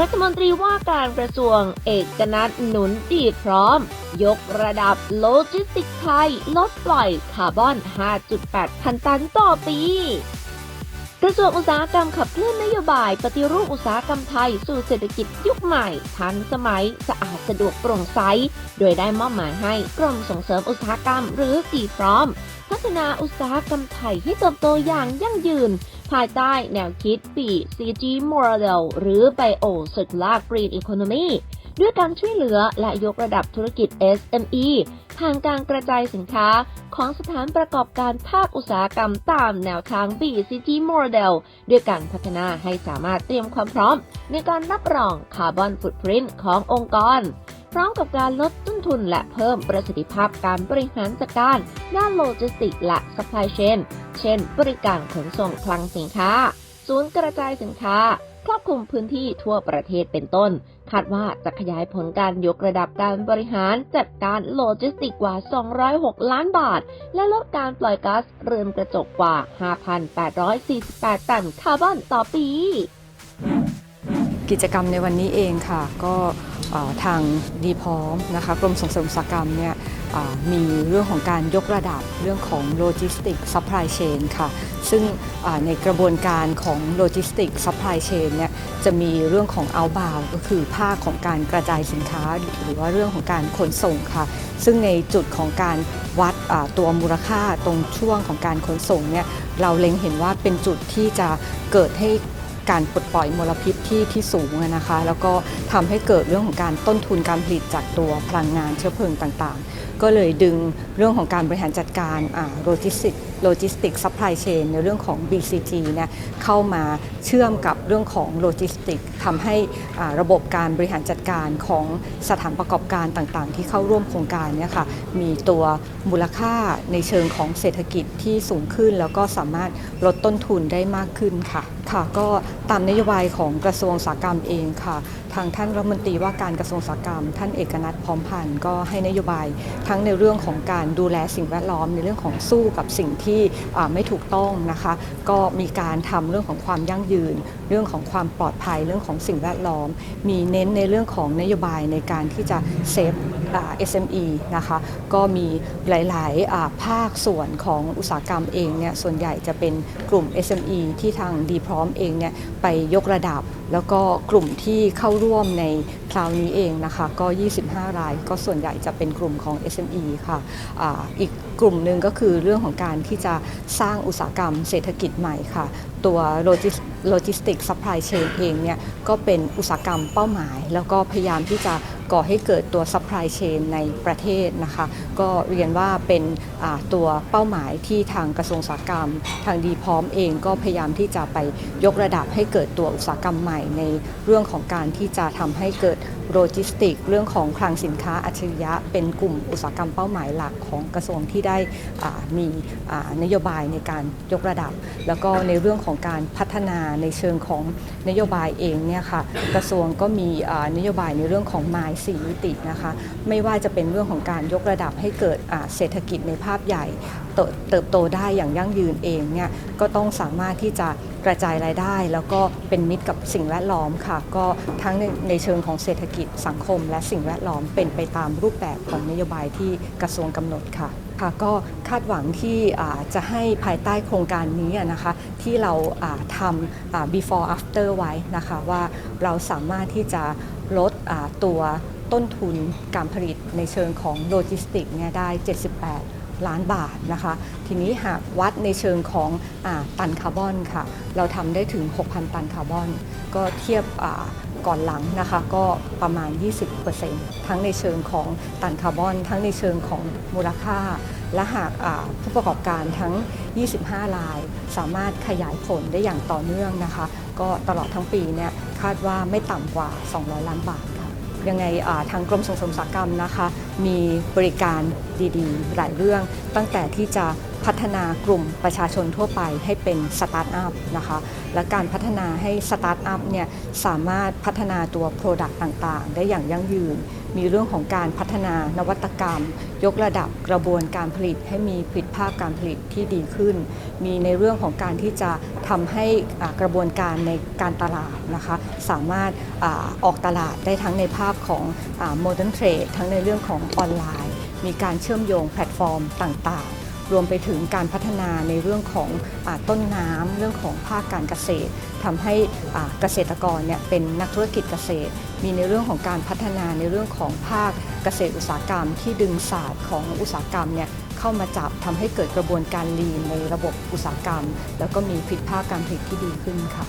รัฐมนตรีว่าการกระทรวงเอกนัทหนุนดีพร้อม ยกระดับโลจิสติกส์ไทย ลดปล่อยคาร์บอน 5.8 พันตันต่อปี ระทรวงอุตสาหกรรมขับเคลื่อนนโยบาย ปฏิรูปอุตสาหกรรมไทยสู่เศรษฐกิจยุคใหม่ ทันสมัย สะอาดสะดวกโปร่งใส โดยได้มอบหมายให้กรมส่งเสริมอุตสาหกรรมหรือดีพร้อม พัฒนาอุตสาหกรรมไทยให้เติบโตอย่างยั่งยืน ภายใต้แนวคิด BCG Model หรือ Bio Circular Green Economy ด้วยการช่วยเหลือและยกระดับธุรกิจ SME ผ่านการกระจายสินค้าของสถานประกอบการภาคอุตสาหกรรมตามแนวทาง BCG Model ด้วยการพัฒนาให้สามารถเตรียมความพร้อม ในการรับรองคาร์บอนฟุตพริ้นขององค์กร พร้อมกับการลดต้นทุนและเพิ่มประสิทธิภาพการบริหารจัดการด้านโลจิสติกส์และ supply chain เช่น บริการขนส่งคลังสินค้า ศูนย์กระจายสินค้าครอบคลุมพื้นที่ทั่วประเทศเป็นต้น คาดว่าจะขยายผลการยกระดับการบริหารจัดการโลจิสติกกว่า 206 ล้านบาท และลดการปล่อยก๊าซเรือนกระจกกว่า 5,848 ตันคาร์บอนต่อปี กิจกรรมในวันนี้เองค่ะ ก็ ทางดีพร้อมนะคะกรมส่งเสริมอุตสาหกรรมเนี่ยมีเรื่องของการยกระดับเรื่องของโลจิสติกซัพพลายเชนค่ะซึ่งในกระบวนการของโลจิสติกซัพพลายเชนเนี่ยจะมีเรื่องของ outbound ก็คือภาคของการกระจายสินค้า หรือว่าเรื่องของการขนส่งค่ะซึ่งในจุดของการวัดตัวมูลค่าตรงช่วงของการขนส่งเนี่ยเราเล็งเห็นว่าเป็นจุดที่จะเกิดให้ การปลดปล่อยมลพิษที่ที่สูงนะคะ แล้วก็ทำให้เกิดเรื่องของการต้นทุนการผลิตจากตัวพลังงานเชื้อเพลิงต่างๆ ก็เลยดึงเรื่องของการบริหารจัดการโลจิสติกโลจิสติกซัพพลายเชนในเรื่องของ BCG เนี่ยเข้ามาเชื่อมกับเรื่องของโลจิสติกทำให้ระบบการบริหารจัดการของสถานประกอบการต่างๆ ที่เข้าร่วมโครงการเนี่ยค่ะมีตัวมูลค่าในเชิงของเศรษฐกิจที่สูงขึ้น แล้วก็สามารถลดต้นทุนได้มากขึ้นค่ะค่ะก็ตามนโยบายของกระทรวงอุตสาหกรรมเองค่ะ ทางท่านรัฐมนตรีว่าการกระทรวงอุตสาหกรรม ท่านเอกนัทพร้อมพันธ์ก็ให้นโยบายทั้งในเรื่องของการดูแลสิ่งแวดล้อมในเรื่องของสู้กับสิ่งที่ไม่ถูกต้องนะคะ ก็มีการทำเรื่องของความยั่งยืน เรื่องของความปลอดภัยเรื่องของสิ่งแวดล้อม มีเน้นในเรื่องของนโยบายในการที่จะเซฟ SME นะคะก็มีหลายๆภาคส่วนของอุตสาหกรรมเองเนี่ยส่วนใหญ่จะเป็นกลุ่ม SME ที่ทางดีพร้อมเองเนี่ยไปยกระดับ แล้วก็กลุ่มที่เข้าร่วมในคราวนี้เองนะคะก็ 25 ราย ก็ส่วนใหญ่จะเป็นกลุ่มของ SME ค่ะออีกกลุ่มหนึ่งก็คือเรื่องของการที่จะสร้างอุตสาหกรรมเศรษฐกิจใหม่ค่ะ ตัวโลจิสโลจิสติกซัพพลายเชนเองเนี่ยก็เป็นอุตสาหกรรมเป้าหมาย แล้วก็พยายามที่จะ ก่อให้เกิดตัวซัพพลายเชนในประเทศนะคะ ก็เรียนว่าเป็นตัวเป้าหมายที่ทางกระทรวงอุตสาหกรรม ทางดีพร้อมเองก็พยายามที่จะไปยกระดับให้เกิดตัวอุตสาหกรรมใหม่ในเรื่องของการที่จะทำให้เกิดโลจิสติก เรื่องของคลังสินค้าอัจฉริยะ เป็นกลุ่มอุตสาหกรรมเป้าหมายหลักของกระทรวงที่ได้มีนโยบายในการยกระดับ แล้วก็ในเรื่องของการพัฒนาในเชิงของนโยบายเองเนี่ยค่ะกระทรวงก็มีนโยบายในเรื่องของ m i 4 มิตินะคะไม่ว่าจะเป็นเรื่องของการยกระดับให้เกิดเศรษฐกิจในภาพใหญ่เติบโตได้อย่างยั่งยืนเองเนี่ยก็ต้องสามารถที่จะกระจายรายได้ แล้วก็เป็นมิตรกับสิ่งแวดล้อมค่ะ ก็ทั้งในเชิงของเศรษฐกิจสังคม และสิ่งแวดล้อมเป็นไปตามรูปแบบของนโยบายที่กระทรวงกำหนดค่ะค่ะก็คาดหวังที่จะให้ภายใต้โครงการนี้นะคะที่เราทำ before after ไว้นะคะว่าเราสามารถที่จะ ลดตัวต้นทุนการผลิตในเชิงของโลจิสติกเนี่ยได้ 78 ล้านบาทนะคะ ทีนี้หากวัดในเชิงของอตันคาร์บอนค่ะ เราทำได้ถึง 6,000 ตันคาร์บอน ก็เทียบก่อนหลังนะคะก็ประมาณ 20%ทั้งในเชิงของตันคาร์บอน ทั้งในเชิงของมูลค่า และหากผู้ประกอบการทั้ง 25 ราย สามารถขยายผลได้อย่างต่อเนื่องนะคะ ก็ตลอดทั้งปีเนี่ยคาดว่าไม่ต่ำกว่า 200 ล้านบาทค่ะยังไงทางกรมส่งเสริมอุตสาหกรรมนะคะ มีบริการดีๆ หลายเรื่องตั้งแต่ที่จะ พัฒนากลุ่มประชาชนทั่วไปให้เป็นสตาร์ทอัพนะคะและการพัฒนาให้สตาร์ทอัพเนี่ยสามารถพัฒนาตัว Product ต่างๆ ได้อย่างยั่งยืน มีเรื่องของการพัฒนานวัตกรรม ยกระดับกระบวนการผลิต ให้มีผลิตภาพการผลิตที่ดีขึ้น มีในเรื่องของการที่จะทำให้กระบวนการในการตลาดนะคะสามารถอออกตลาดได้ทั้งในภาพของโมเดิร์นเทรดทั้งในเรื่องของออนไลน์ มีการเชื่อมโยงแพลตฟอร์มต่างๆ รวมไปถึงการพัฒนาในเรื่องของอต้นน้ำเรื่องของภาคการเกษตรทำให้เกษตรกรเนี่ยเป็นนักธุรกิจเกษตร มีในเรื่องของการพัฒนาในเรื่องของภาคเกษตรอุตสาหกรรม ที่ดึงศาสตร์ของอุตสาหกรรมเนี่ยเข้ามาจับทำให้เกิดกระบวนการลีนในระบบอุตสาหกรรม แล้วก็มีผลิตภาพการผลิตที่ดีขึ้นค่ะ